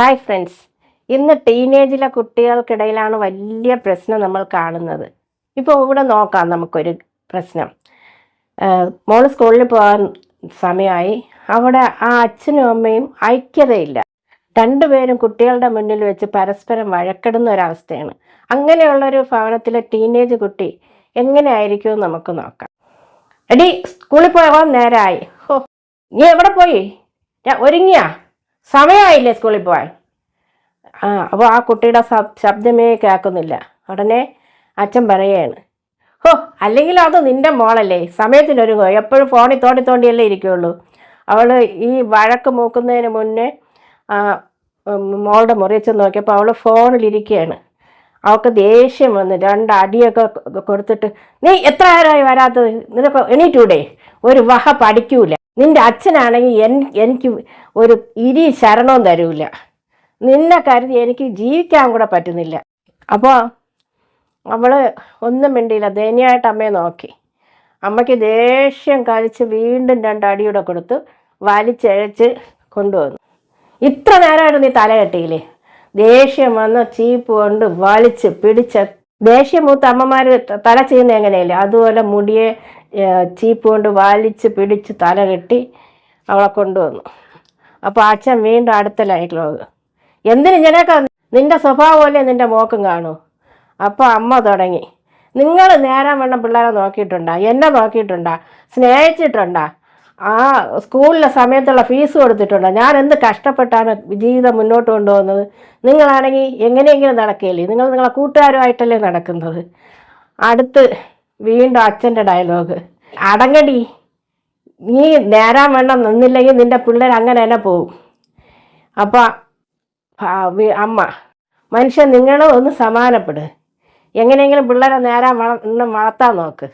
Hi friends ഇന്ന് ടീനേജിലെ കുട്ടികൾക്കിടയിലാണ് വലിയ പ്രശ്നം നമ്മൾ കാണുന്നത്. ഇപ്പോൾ ഇവിടെ നോക്കാം നമുക്കൊരു പ്രശ്നം. മോൾ സ്കൂളിൽ പോകാൻ സമയമായി. അവിടെ ആ അച്ഛനും അമ്മയും ഐക്യതയില്ല. രണ്ടുപേരും കുട്ടികളുടെ മുന്നിൽ വെച്ച് പരസ്പരം വഴക്കിടുന്ന ഒരവസ്ഥയാണ്. അങ്ങനെയുള്ളൊരു ഭവനത്തിലെ ടീനേജ് കുട്ടി എങ്ങനെയായിരിക്കും നമുക്ക് നോക്കാം. എടി സ്കൂളിൽ പോകാൻ നേരമായി ഓ നീ എവിടെ പോയി? ഞാൻ ഒരുങ്ങിയാ? സമയമായില്ലേ സ്കൂളിൽ പോവാൻ? ആ അപ്പോൾ ആ കുട്ടിയുടെ ശബ്- ശബ്ദമേ കേൾക്കുന്നില്ല. ഉടനെ അച്ഛൻ പറയുകയാണ് ഹോ അല്ലെങ്കിൽ അത് നിന്റെ മോളല്ലേ? സമയത്തിനൊരുങ്ങോ. എപ്പോഴും ഫോണിൽ തോണ്ടി തോണ്ടിയല്ലേ ഇരിക്കുള്ളൂ. അവൾ ഈ വഴക്ക് മൂക്കുന്നതിന് മുന്നേ മോളുടെ മുറി മുറിച്ച് നോക്കിയപ്പോൾ അവൾ ഫോണിലിരിക്കുകയാണ് അവൾക്ക് ദേഷ്യം വന്ന് രണ്ട് അടിയൊക്കെ കൊടുത്തിട്ട് നീ എത്ര നേരമായി വരാത്തത്? നിനക്ക് എണീറ്റൂടെ? ഒരു വഹ പഠിക്കൂല. നിന്റെ അച്ഛനാണെങ്കിൽ എൻ എനിക്ക് ഒരു ഇരി ശരണവും തരൂല. നിന്നെ കരുതി എനിക്ക് ജീവിക്കാൻ കൂടെ പറ്റുന്നില്ല. അപ്പോൾ അവൾ ഒന്നും മിണ്ടിയില്ല. ദയനീയമായിട്ട് അമ്മയെ നോക്കി. അമ്മയ്ക്ക് ദേഷ്യം കഴിച്ച് വീണ്ടും രണ്ട് അടിയൂടെ കൊടുത്ത് വലിച്ചഴച്ച് കൊണ്ടുവന്നു. ഇത്ര നേരമായിട്ട് നീ തല കെട്ടിയില്ലേ? ദേഷ്യം വന്ന് ചീപ്പ് കൊണ്ട് വലിച്ച് പിടിച്ച. ദേഷ്യം മൂത്ത അമ്മമാർ തല ചെയ്യുന്ന എങ്ങനെയല്ലേ? അതുപോലെ മുടിയെ ചീപ്പ് കൊണ്ട് വാലിച്ച് പിടിച്ച് തല കെട്ടി അവളെ കൊണ്ടുവന്നു. അപ്പോൾ അച്ഛൻ വീണ്ടും അടുത്ത ലൈക്ലോഗ് എന്തിന് ഇങ്ങനെയൊക്കെ നിന്റെ സ്വഭാവമല്ലേ നിന്റെ മോക്കും കാണൂ? അപ്പോൾ അമ്മ തുടങ്ങി. നിങ്ങൾ നേരം വേണം പിള്ളേരെ നോക്കിയിട്ടുണ്ടാ? എന്നെ നോക്കിയിട്ടുണ്ടാ? സ്നേഹിച്ചിട്ടുണ്ടാ? ആ സ്കൂളിലെ സമയത്തുള്ള ഫീസ് കൊടുത്തിട്ടുണ്ടോ? ഞാൻ എന്ത് കഷ്ടപ്പെട്ടാണ് ജീവിതം മുന്നോട്ട് കൊണ്ടുപോകുന്നത്? നിങ്ങളാണെങ്കിൽ എങ്ങനെയെങ്കിലും നടക്കുകയില്ലേ? നിങ്ങൾ നിങ്ങളെ കൂട്ടുകാരുമായിട്ടല്ലേ നടക്കുന്നത്? അടുത്ത് വീണ്ടും അച്ഛന്റെ ഡയലോഗ് അടങ്ങടി നീ നേരാൻ വേണം നിന്നില്ലെങ്കിൽ നിന്റെ പിള്ളേർ അങ്ങനെ തന്നെ പോവും. അപ്പം അമ്മ മനുഷ്യൻ നിങ്ങൾ ഒന്ന് സമാനപ്പെട്. എങ്ങനെയെങ്കിലും പിള്ളേരെ നേരാൻ വള വളർത്താൻ നോക്ക്.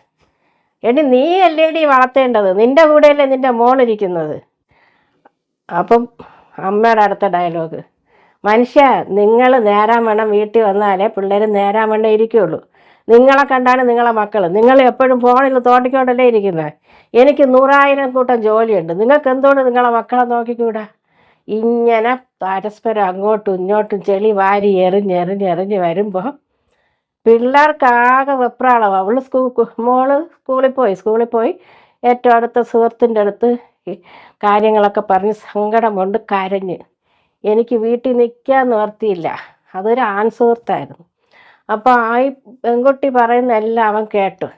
എടി നീ അല്ലേടി വളർത്തേണ്ടത്? നിന്റെ കൂടെയല്ലേ നിന്റെ മോളിരിക്കുന്നത് അപ്പം അമ്മയുടെ അടുത്ത ഡയലോഗ് മനുഷ്യ നിങ്ങൾ നേരാൻ വേണം വീട്ടിൽ വന്നാലേ പിള്ളേർ നേരാൻ വേണം ഇരിക്കുള്ളൂ. നിങ്ങളെ കണ്ടാണ് നിങ്ങളെ മക്കൾ നിങ്ങൾ എപ്പോഴും ഫോണിൽ തോണ്ടിക്കൊണ്ടല്ലേ ഇരിക്കുന്നത് എനിക്ക് നൂറായിരം കൂട്ടം ജോലിയുണ്ട്. നിങ്ങൾക്ക് എന്തുകൊണ്ട് നിങ്ങളെ മക്കളെ നോക്കിക്കൂടാ? ഇങ്ങനെ പരസ്പരം അങ്ങോട്ടും ഇങ്ങോട്ടും ചെളി വാരി എറിഞ്ഞ് എറിഞ്ഞ് എറിഞ്ഞ് വരുമ്പോൾ പിള്ളേർക്കാകെ വെപ്രാളമാണ് അവൾ സ്കൂൾ മോൾ സ്കൂളിൽ പോയി. സ്കൂളിൽ പോയി ഏറ്റവും അടുത്ത സുഹൃത്തിന്റെ അടുത്ത് കാര്യങ്ങളൊക്കെ പറഞ്ഞ് സങ്കടം കൊണ്ട് കരഞ്ഞ്. എനിക്ക് വീട്ടിൽ നിൽക്കാൻ നിർത്തിയില്ല അതൊരു ആൺ സുഹൃത്തായിരുന്നു അപ്പോൾ ആ പെൺകുട്ടി പറയുന്ന എല്ലാം അവൻ കേട്ടു.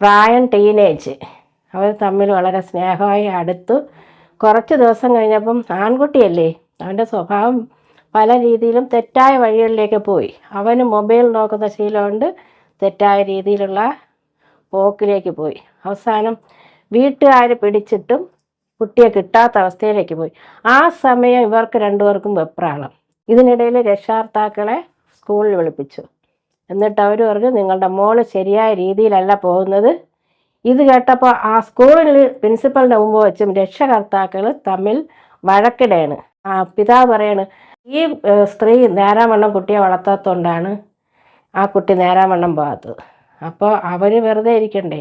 പ്രായം ടീനേജ് അവർ തമ്മിൽ വളരെ സ്നേഹമായി അടുത്തു. കുറച്ച് ദിവസം കഴിഞ്ഞപ്പം ആൺകുട്ടിയല്ലേ അവന്റെ സ്വഭാവം പല രീതിയിലും തെറ്റായ വഴികളിലേക്ക് പോയി. അവന് മൊബൈൽ നോക്കുന്ന ശീലമുണ്ട് തെറ്റായ രീതിയിലുള്ള പോക്കിലേക്ക് പോയി. അവസാനം വീട്ടുകാർ പിടിച്ചിട്ടും കുട്ടിയെ കിട്ടാത്ത അവസ്ഥയിലേക്ക് പോയി. ആ സമയം ഇവർക്ക് രണ്ടുപേർക്കും വെപ്രാളം. ഇതിനിടയിൽ രക്ഷാർത്ഥാക്കളെ സ്കൂളിൽ വിളിപ്പിച്ചു. എന്നിട്ട് അവർ പറഞ്ഞു നിങ്ങളുടെ മോൾ ശരിയായ രീതിയിലല്ല പോകുന്നത്. ഇത് കേട്ടപ്പോൾ ആ സ്കൂളിൽ പ്രിൻസിപ്പലിന്റെ മുമ്പ് വെച്ചും രക്ഷകർത്താക്കൾ തമ്മിൽ വഴക്കിടയാണ്. ആ പിതാവ് പറയാണ് ഈ സ്ത്രീ നേരാവണ്ണം കുട്ടിയെ വളർത്താത്തതുകൊണ്ടാണ് ആ കുട്ടി നേരാവണ്ണം പോകാത്തത്. അപ്പോൾ അവർ വെറുതെ ഇരിക്കണ്ടേ.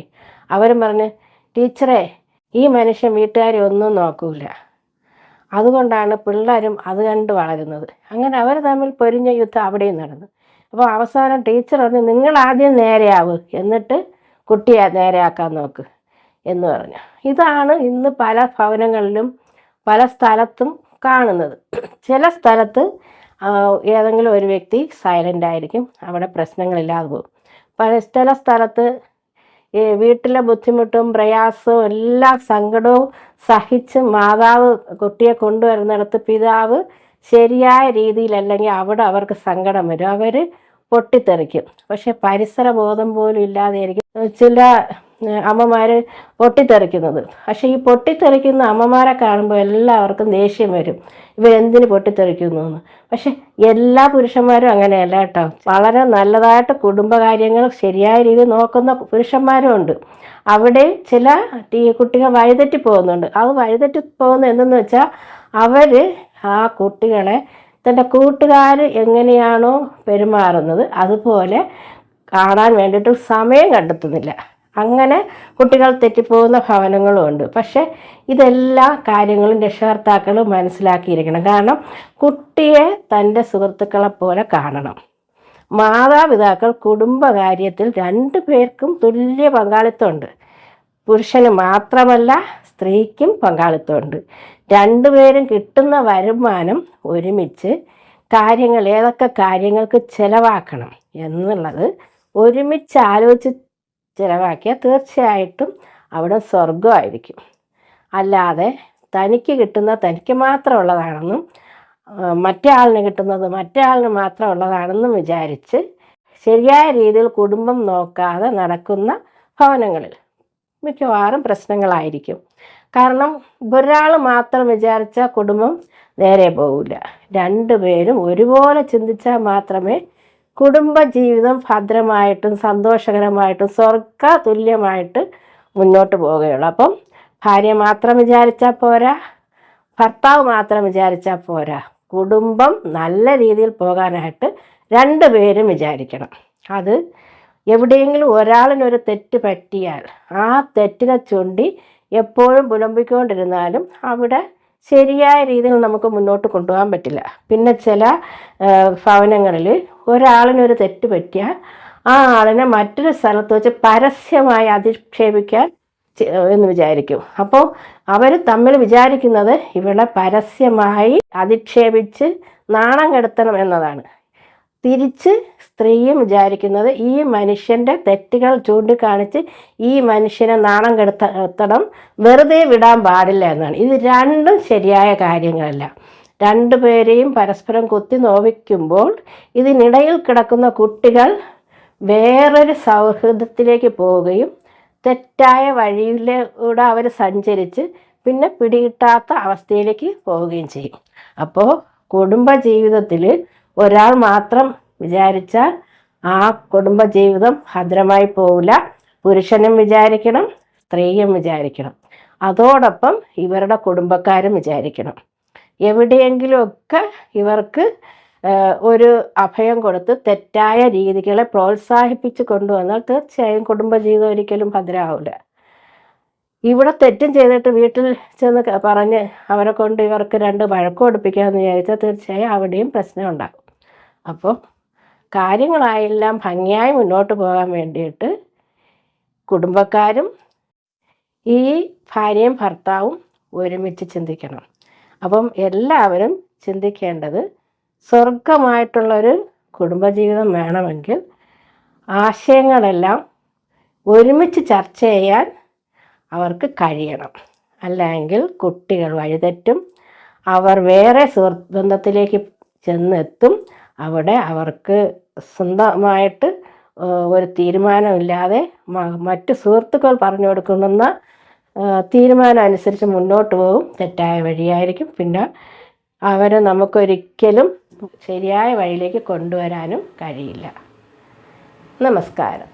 അവരും പറഞ്ഞ് ടീച്ചറെ ഈ മനുഷ്യൻ വീട്ടുകാരെ ഒന്നും നോക്കൂല. അതുകൊണ്ടാണ് പിള്ളേരും അത് കണ്ട് വളരുന്നത്. അങ്ങനെ അവർ തമ്മിൽ പൊരിഞ്ഞ യുദ്ധം അവിടെയും നടന്നു. അപ്പോൾ അവസാനം ടീച്ചർ പറഞ്ഞു നിങ്ങൾ ആദ്യം നേരെയാവ് എന്നിട്ട് കുട്ടിയെ നേരെയാക്കാൻ നോക്ക് എന്ന് പറഞ്ഞു. ഇതാണ് ഇന്ന് പല ഭവനങ്ങളിലും പല സ്ഥലത്തും കാണുന്നത്. ചില സ്ഥലത്ത് ഏതെങ്കിലും ഒരു വ്യക്തി സൈലന്റ് ആയിരിക്കും അവിടെ പ്രശ്നങ്ങളില്ലാതെ പോകും. പല ചില സ്ഥലത്ത് വീട്ടിലെ ബുദ്ധിമുട്ടും പ്രയാസവും എല്ലാ സങ്കടവും സഹിച്ച് മാതാവ് കുട്ടിയെ കൊണ്ടുവരുന്നിടത്ത് പിതാവ് ശരിയായ രീതിയിൽ അല്ലെങ്കിൽ അവിടെ അവർക്ക് സങ്കടം വരും. അവർ പൊട്ടിത്തെറിക്കും. പക്ഷെ പരിസര ബോധം പോലും ഇല്ലാതെയായിരിക്കും ചില അമ്മമാർ പൊട്ടിത്തെറിക്കുന്നത്. പക്ഷേ ഈ പൊട്ടിത്തെറിക്കുന്ന അമ്മമാരെ കാണുമ്പോൾ എല്ലാവർക്കും ദേഷ്യം വരും. ഇവരെന്തിന് പൊട്ടിത്തെറിക്കുന്നു എന്ന്. പക്ഷെ എല്ലാ പുരുഷന്മാരും അങ്ങനെയല്ല കേട്ടോ. വളരെ നല്ലതായിട്ട് കുടുംബകാര്യങ്ങൾ ശരിയായ രീതിയിൽ നോക്കുന്ന പുരുഷന്മാരും ഉണ്ട്. അവിടെ ചില ടീ കുട്ടികൾ വഴിതെറ്റി പോകുന്നുണ്ട്. അത് വഴിതെറ്റി പോകുന്ന എന്തെന്ന് വെച്ചാൽ അവർ ആ കുട്ടികളെ തന്റെ കൂട്ടുകാർ എങ്ങനെയാണോ പെരുമാറുന്നത് അതുപോലെ കാണാൻ വേണ്ടിയിട്ട് സമയം കണ്ടെത്തുന്നില്ല. അങ്ങനെ കുട്ടികൾ തെറ്റിപ്പോകുന്ന ഭവനങ്ങളും ഉണ്ട്. പക്ഷേ ഇതെല്ലാ കാര്യങ്ങളും രക്ഷകർത്താക്കൾ മനസ്സിലാക്കിയിരിക്കണം. കാരണം കുട്ടിയെ തന്റെ സുഹൃത്തുക്കളെ പോലെ കാണണം. മാതാപിതാക്കൾ കുടുംബകാര്യത്തിൽ രണ്ടു പേർക്കും തുല്യ പങ്കാളിത്തമുണ്ട്. പുരുഷന് മാത്രമല്ല സ്ത്രീക്കും പങ്കാളിത്തമുണ്ട്. രണ്ടുപേരും കിട്ടുന്ന വരുമാനം ഒരുമിച്ച് കാര്യങ്ങൾ ഏതൊക്കെ കാര്യങ്ങൾക്ക് ചിലവാക്കണം എന്നുള്ളത് ഒരുമിച്ച് ആലോചിച്ച് ചിലവാക്കിയാൽ തീർച്ചയായിട്ടും അവിടെ സ്വർഗമായിരിക്കും അല്ലാതെ തനിക്ക് കിട്ടുന്ന തനിക്ക് മാത്രമുള്ളതാണെന്നും മറ്റേ ആളിന് കിട്ടുന്നത് മറ്റേ ആളിന് മാത്രമുള്ളതാണെന്നും വിചാരിച്ച് ശരിയായ രീതിയിൽ കുടുംബം നോക്കാതെ നടക്കുന്ന ഭവനങ്ങളിൽ മിക്കവാറും പ്രശ്നങ്ങളായിരിക്കും. കാരണം ഒരാൾ മാത്രം വിചാരിച്ച കുടുംബം നേരെ പോകില്ല രണ്ടുപേരും ഒരുപോലെ ചിന്തിച്ചാൽ മാത്രമേ കുടുംബ ജീവിതം ഭദ്രമായിട്ടും സന്തോഷകരമായിട്ടും സ്വർഗ തുല്യമായിട്ട് മുന്നോട്ട് പോവുകയുള്ളൂ. അപ്പം ഭാര്യ മാത്രം വിചാരിച്ചാൽ പോരാ ഭർത്താവ് മാത്രം വിചാരിച്ചാൽ പോരാ. കുടുംബം നല്ല രീതിയിൽ പോകാനായിട്ട് രണ്ടുപേരും വിചാരിക്കണം. അത് എവിടെയെങ്കിലും ഒരാളിനൊരു തെറ്റ് പറ്റിയാൽ ആ തെറ്റിനെ ചൂണ്ടി എപ്പോഴും പുലമ്പിക്കൊണ്ടിരുന്നാലും അവിടെ ശരിയായ രീതിയിൽ നമുക്ക് മുന്നോട്ട് കൊണ്ടുപോകാൻ പറ്റില്ല. പിന്നെ ചില ഭവനങ്ങളിൽ ഒരാളിനൊരു തെറ്റ് പറ്റിയാൽ ആ ആളിനെ മറ്റൊരു സ്ഥലത്ത് വെച്ച് പരസ്യമായി അധിക്ഷേപിക്കാൻ എന്ന് വിചാരിക്കും. അപ്പോൾ അവർ തമ്മിൽ വിചാരിക്കുന്നത് ഇവളെ പരസ്യമായി അധിക്ഷേപിച്ച് നാണം കെടുത്തണം എന്നതാണ്. തിരിച്ച് സ്ത്രീയും വിചാരിക്കുന്നത് ഈ മനുഷ്യന്റെ തെറ്റുകൾ ചൂണ്ടിക്കാണിച്ച് ഈ മനുഷ്യനെ നാണം കെടുത്തണം വെറുതെ വിടാൻ പാടില്ല എന്നാണ്. ഇത് രണ്ടും ശരിയായ കാര്യങ്ങളല്ല. രണ്ടുപേരെയും പരസ്പരം കുത്തി നോവിക്കുമ്പോൾ ഇതിനിടയിൽ കിടക്കുന്ന കുട്ടികൾ വേറൊരു സൗഹൃദത്തിലേക്ക് പോവുകയും തെറ്റായ വഴിയിലൂടെ അവർ സഞ്ചരിച്ച് പിന്നെ പിടികിട്ടാത്ത അവസ്ഥയിലേക്ക് പോവുകയും ചെയ്യും. അപ്പോൾ കുടുംബ ജീവിതത്തിൽ ഒരാൾ മാത്രം വിചാരിച്ചാൽ ആ കുടുംബ ജീവിതം ഭദ്രമായി പോവില്ല. പുരുഷനും വിചാരിക്കണം സ്ത്രീയും വിചാരിക്കണം. അതോടൊപ്പം ഇവരുടെ കുടുംബക്കാരും വിചാരിക്കണം. എവിടെയെങ്കിലുമൊക്കെ ഇവർക്ക് ഒരു അഭയം കൊടുത്ത് തെറ്റായ രീതികളെ പ്രോത്സാഹിപ്പിച്ച് കൊണ്ടുവന്നാൽ തീർച്ചയായും കുടുംബജീവിതം ഒരിക്കലും ഭദ്രമാവില്ല ഇവിടെ തെറ്റും ചെയ്തിട്ട് വീട്ടിൽ ചെന്ന് പറഞ്ഞ് അവരെ കൊണ്ട് ഇവർക്ക് രണ്ട് വഴക്കം ഒടുപ്പിക്കാമെന്ന് വിചാരിച്ചാൽ തീർച്ചയായും അവിടെയും പ്രശ്നം ഉണ്ടാകും. അപ്പോൾ കാര്യങ്ങളായെല്ലാം ഭംഗിയായി മുന്നോട്ട് പോകാൻ വേണ്ടിയിട്ട് കുടുംബക്കാരും ഈ ഭാര്യയും ഭർത്താവും ഒരുമിച്ച് ചിന്തിക്കണം. അപ്പം എല്ലാവരും ചിന്തിക്കേണ്ടത് സ്വർഗമായിട്ടുള്ളൊരു കുടുംബജീവിതം വേണമെങ്കിൽ ആശയങ്ങളെല്ലാം ഒരുമിച്ച് ചർച്ച ചെയ്യാൻ അവർക്ക് കഴിയണം. അല്ലെങ്കിൽ കുട്ടികൾ വഴിതെറ്റും അവർ വേറെ സുഹൃത്ത് ബന്ധത്തിലേക്ക് ചെന്നെത്തും അവിടെ അവർക്ക് സ്വന്തമായിട്ട് ഒരു തീരുമാനമില്ലാതെ മറ്റു സുഹൃത്തുക്കൾ പറഞ്ഞു കൊടുക്കുന്ന തീരുമാനം അനുസരിച്ച് മുന്നോട്ട് പോകും. തെറ്റായ വഴിയായിരിക്കും. പിന്നെ അവരെ നമുക്കൊരിക്കലും ശരിയായ വഴിയിലേക്ക് കൊണ്ടുവരാനും കഴിയില്ല. നമസ്കാരം.